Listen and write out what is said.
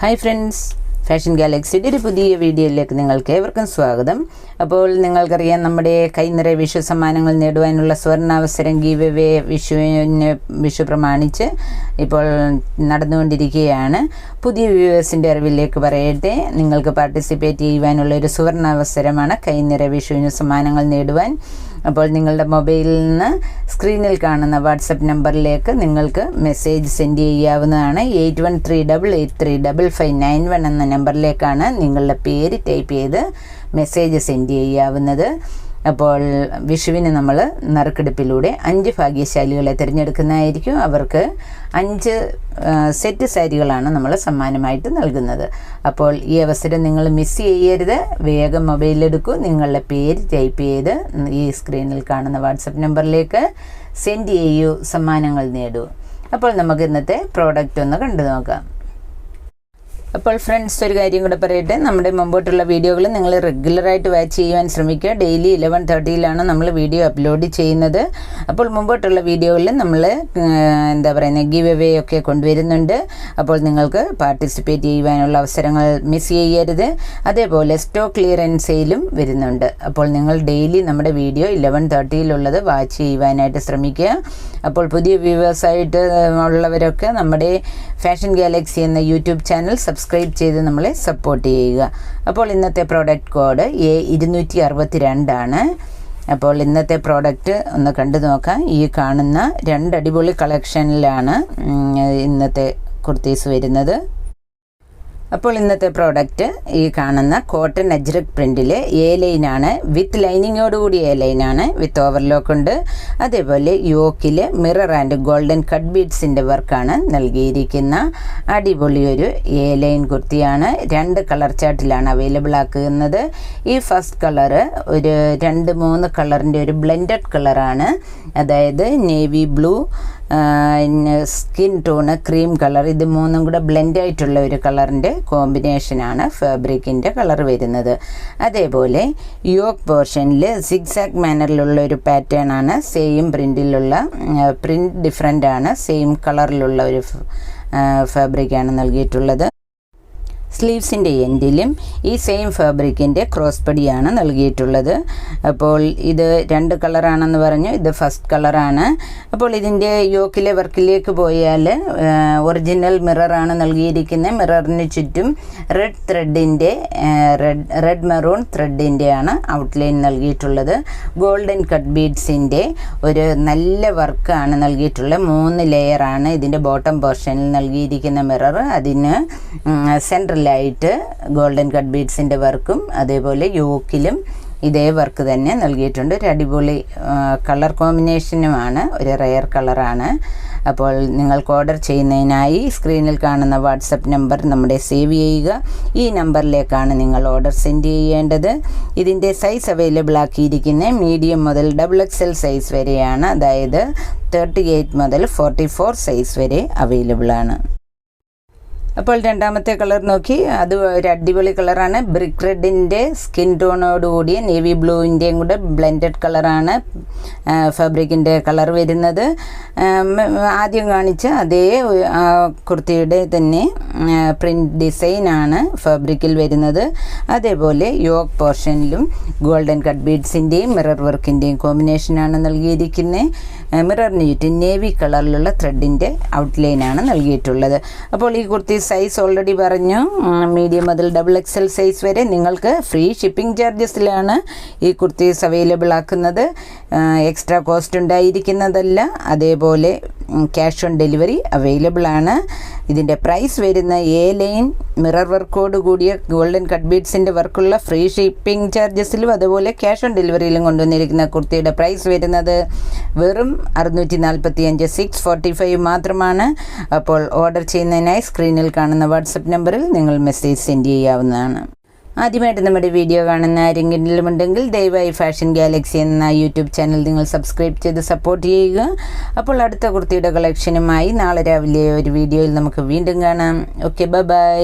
Hi friends fashion ഗാലക്സിയുടെ ഒരു പുതിയ വീഡിയോയിലേക്ക് നിങ്ങൾക്ക് ഏവർക്കും സ്വാഗതം. അപ്പോൾ നിങ്ങൾക്കറിയാം നമ്മുടെ കൈനിറ വിഷു സമ്മാനങ്ങൾ നേടുവാനുള്ള സുവർണാവസരം ഗീവവേ വിഷുവിന് വിഷു പ്രമാണിച്ച് ഇപ്പോൾ നടന്നുകൊണ്ടിരിക്കുകയാണ്. പുതിയ വ്യൂവേഴ്സിന്റെ അറിവിലേക്ക് പറയട്ടെ. നിങ്ങൾക്ക് പാർട്ടിസിപ്പേറ്റ് ചെയ്യുവാനുള്ള ഒരു സുവർണാവസരമാണ് കൈനിറ വിഷുവിന് സമ്മാനങ്ങൾ നേടുവാൻ. അപ്പോൾ നിങ്ങളുടെ മൊബൈലിൽ നിന്ന് സ്ക്രീനിൽ കാണുന്ന വാട്സപ്പ് നമ്പറിലേക്ക് നിങ്ങൾക്ക് മെസ്സേജ് സെൻഡ് ചെയ്യാവുന്നതാണ് eight one three double eight three double five nine one എന്ന നമ്പറിലേക്കാണ് നിങ്ങളുടെ പേര് ടൈപ്പ് ചെയ്ത് മെസ്സേജ് സെൻഡ് ചെയ്യാവുന്നത്. അപ്പോൾ വിഷുവിന് നമ്മൾ നറുക്കെടുപ്പിലൂടെ അഞ്ച് ഭാഗ്യശാലികളെ തിരഞ്ഞെടുക്കുന്നതായിരിക്കും. അവർക്ക് അഞ്ച് സെറ്റ് സാരികളാണ് നമ്മൾ സമ്മാനമായിട്ട് നൽകുന്നത്. അപ്പോൾ ഈ അവസരം നിങ്ങൾ മിസ് ചെയ്യരുത്. വേഗം മൊബൈലെടുക്കൂ നിങ്ങളുടെ പേര് ടൈപ്പ് ചെയ്ത് ഈ സ്ക്രീനിൽ കാണുന്ന വാട്സപ്പ് നമ്പറിലേക്ക് സെൻഡ് ചെയ്യൂ. സമ്മാനങ്ങൾ നേടൂ. അപ്പോൾ നമുക്ക് ഇന്നത്തെ പ്രോഡക്റ്റ് ഒന്ന് കണ്ടു നോക്കാം. അപ്പോൾ ഫ്രണ്ട്സ് ഒരു കാര്യം കൂടെ പറയട്ടെ. നമ്മുടെ മുമ്പോട്ടുള്ള വീഡിയോകൾ നിങ്ങൾ റെഗുലറായിട്ട് വാച്ച് ചെയ്യുവാൻ ശ്രമിക്കുക. ഡെയിലി ഇലവൻ തേർട്ടിയിലാണ് നമ്മൾ വീഡിയോ അപ്ലോഡ് ചെയ്യുന്നത്. അപ്പോൾ മുമ്പോട്ടുള്ള വീഡിയോകളിൽ നമ്മൾ എന്താ പറയുന്നത് ഗീവ് അവേ ഒക്കെ കൊണ്ടുവരുന്നുണ്ട്. അപ്പോൾ നിങ്ങൾക്ക് പാർട്ടിസിപ്പേറ്റ് ചെയ്യുവാനുള്ള അവസരങ്ങൾ മിസ് ചെയ്യരുത്. അതേപോലെ സ്റ്റോക്ക് ക്ലിയറൻസ് സെയിലും വരുന്നുണ്ട്. അപ്പോൾ നിങ്ങൾ ഡെയിലി നമ്മുടെ വീഡിയോ ഇലവൻ തേർട്ടിയിലുള്ളത് വാച്ച് ചെയ്യുവാനായിട്ട് ശ്രമിക്കുക. അപ്പോൾ പുതിയ വ്യൂവേഴ്സായിട്ട് ഉള്ളവരൊക്കെ നമ്മുടെ ഫാഷൻ ഗാലക്സി എന്ന യൂട്യൂബ് ചാനൽ സബ്സ്ക്രൈബ് ചെയ്ത് നമ്മളെ സപ്പോർട്ട് ചെയ്യുക. അപ്പോൾ ഇന്നത്തെ പ്രോഡക്റ്റ് കോഡ് എ ഇരുന്നൂറ്റി അറുപത്തി രണ്ടാണ് അപ്പോൾ ഇന്നത്തെ പ്രോഡക്റ്റ് ഒന്ന് കണ്ടു നോക്കാം. ഈ കാണുന്ന രണ്ട് അടിപൊളി കളക്ഷനിലാണ് ഇന്നത്തെ കുർത്തീസ് വരുന്നത്. അപ്പോൾ ഇന്നത്തെ പ്രോഡക്റ്റ് ഈ കാണുന്ന കോട്ടൺ അജ്രക് പ്രിന്റിൽ എ ലൈനാണ് വിത്ത് ലൈനിങ്ങോടുകൂടി എ ലൈനാണ് വിത്ത് ഓവർലോക്ക് ഉണ്ട്. അതേപോലെ യോക്കിൽ മിറർ ആൻഡ് ഗോൾഡൻ കട്ട് ബീഡ്സിന്റെ വർക്കാണ് നൽകിയിരിക്കുന്ന. അടിപൊളി ഒരു എ ലൈൻ കുർത്തിയാണ്. രണ്ട് കളർ ചാർട്ടിലാണ് അവൈലബിൾ ആക്കുന്നത്. ഈ ഫസ്റ്റ് കളറ് ഒരു രണ്ട് മൂന്ന് കളറിന്റെ ഒരു ബ്ലെൻഡഡ് കളറാണ് അതായത് navy blue skin tone cream colour ഇത് മൂന്നും കൂടെ ബ്ലെൻഡ് ആയിട്ടുള്ള ഒരു കളറിന്റെ കോമ്പിനേഷനാണ് ഫാബ്രിക്കിന്റെ കളർ വരുന്നത്. അതേപോലെ യോക്ക് പോർഷനിൽ സിക്സാക് മാനറിലുള്ള ഒരു പാറ്റേൺ ആണ് സെയിം പ്രിന്റിലുള്ള പ്രിന്റ് ഡിഫറെന്റ് ആണ് സെയിം കളറിലുള്ള ഒരു ഫാബ്രിക്കാണ് നൽകിയിട്ടുള്ളത്. സ്ലീവ്സിന്റെ എൻഡിലും ഈ സെയിം ഫാബ്രിക്കിന്റെ ക്രോസ് പടിയാണ് നൽകിയിട്ടുള്ളത്. അപ്പോൾ ഇത് രണ്ട് കളറാണെന്ന് പറഞ്ഞു ഇത് ഫസ്റ്റ് കളറാണ്. അപ്പോൾ ഇതിന്റെ യോക്കിലെ വർക്കിലേക്ക് പോയാൽ ഒറിജിനൽ മിററാണ് നൽകിയിരിക്കുന്നത്. മിററിന് ചുറ്റും റെഡ് ത്രെഡിന്റെ റെഡ് റെഡ് മെറൂൺ ത്രെഡിന്റെയാണ് ഔട്ട്ലൈൻ നൽകിയിട്ടുള്ളത്. ഗോൾഡൻ കട്ട് ബീഡ്സിന്റെ ഒരു നല്ല വർക്കാണ് നൽകിയിട്ടുള്ളത്. മൂന്ന് ലെയറാണ് ഇതിന്റെ ബോട്ടം പോർഷനിൽ നൽകിയിരിക്കുന്ന മിറർ. അതിന് സെൻട്രലായിട്ട് ഗോൾഡൻ കട്ട് ബീഡ്സിന്റെ വർക്കും അതേപോലെ യോക്കിലും ഇതേ വർക്ക് തന്നെ നൽകിയിട്ടുണ്ട്. ഒരു അടിപൊളി കളർ കോമ്പിനേഷനുമാണ് ഒരു റെയർ കളറാണ്. അപ്പോൾ നിങ്ങൾക്ക് ഓർഡർ ചെയ്യുന്നതിനായി സ്ക്രീനിൽ കാണുന്ന വാട്സപ്പ് നമ്പർ നമ്മുടെ സേവ് ചെയ്യുക. ഈ നമ്പറിലേക്കാണ് നിങ്ങൾ ഓർഡർ സെൻഡ് ചെയ്യേണ്ടത്. ഇതിന്റെ സൈസ് അവൈലബിൾ ആക്കിയിരിക്കുന്ന മീഡിയം മുതൽ ഡബിൾ എക്സ് എൽ സൈസ് വരെയാണ്. അതായത് തേർട്ടി എയ്റ്റ് മുതൽ ഫോർട്ടി ഫോർ സൈസ് വരെ അവൈലബിൾ ആണ്. അപ്പോൾ രണ്ടാമത്തെ കളർ നോക്കി. അത് ഒരു അടിപൊളി കളറാണ്. ബ്രിക്ക് റെഡിന്റെ സ്കിൻ ടോണോട് കൂടിയ നേവി ബ്ലൂവിന്റെയും കൂടെ ബ്ലെൻഡഡ് കളറാണ് ഫാബ്രിക്കിന്റെ കളർ വരുന്നത്. ആദ്യം കാണിച്ച അതേ കുർത്തിയുടെ തന്നെ പ്രിന്റ് ഡിസൈനാണ് ഫാബ്രിക്കിൽ വരുന്നത്. അതേപോലെ യോക്ക് പോർഷനിലും ഗോൾഡൻ കട്ട് ബീഡ്സിന്റെയും മിറർ വർക്കിന്റെയും കോമ്പിനേഷനാണ് നൽകിയിരിക്കുന്നത് മിററിന് ചുറ്റും നേവി കളറിലുള്ള ത്രെഡിന്റെ ഔട്ട്ലൈനാണ് നൽകിയിട്ടുള്ളത്. അപ്പോൾ ഈ കുർത്തി സൈസ് ഓൾറെഡി പറഞ്ഞു. മീഡിയം മുതൽ ഡബിൾ എക്സ് എൽ സൈസ് വരെ നിങ്ങൾക്ക് ഫ്രീ ഷിപ്പിംഗ് ചാർജസിലാണ് ഈ കുർത്തീസ് അവൈലബിൾ ആക്കുന്നത്. എക്സ്ട്രാ കോസ്റ്റ് ഉണ്ടായിരിക്കുന്നതല്ല. അതേപോലെ ക്യാഷ് ഓൺ ഡെലിവറി അവൈലബിൾ ആണ്. ഇതിന്റെ പ്രൈസ് വരുന്ന എ ലൈൻ മിറർ വർക്കോട് കൂടിയ ഗോൾഡൻ കട്ട് ബീഡ്സിന്റെ വർക്കുള്ള ഫ്രീ ഷിപ്പിംഗ് ചാർജസിലും അതുപോലെ ക്യാഷ് ഓൺ ഡെലിവറിയിലും കൊണ്ടുവന്നിരിക്കുന്ന കുർത്തിയുടെ പ്രൈസ് വരുന്നത് വെറും അറുന്നൂറ്റി നാൽപ്പത്തി അഞ്ച് സിക്സ് ഫോർട്ടി ഫൈവ് മാത്രമാണ്. അപ്പോൾ ഓർഡർ ചെയ്യുന്നതിനായി സ്ക്രീനിൽ കാണുന്ന വാട്സപ്പ് നമ്പറിൽ നിങ്ങൾ മെസ്സേജ് സെൻഡ് ചെയ്യാവുന്നതാണ്. ആദ്യമായിട്ട് നമ്മുടെ വീഡിയോ കാണുന്ന ആരെങ്കിലും ഉണ്ടെങ്കിൽ ദയവായി ഫാഷൻ ഗാലക്സി എന്ന യൂട്യൂബ് ചാനൽ നിങ്ങൾ സബ്സ്ക്രൈബ് ചെയ്ത് സപ്പോർട്ട് ചെയ്യുക. അപ്പോൾ അടുത്ത കുർത്തിയുടെ കളക്ഷനുമായി നാളെ രാവിലെ ഒരു വീഡിയോയിൽ നമുക്ക് വീണ്ടും കാണാം. Okay bye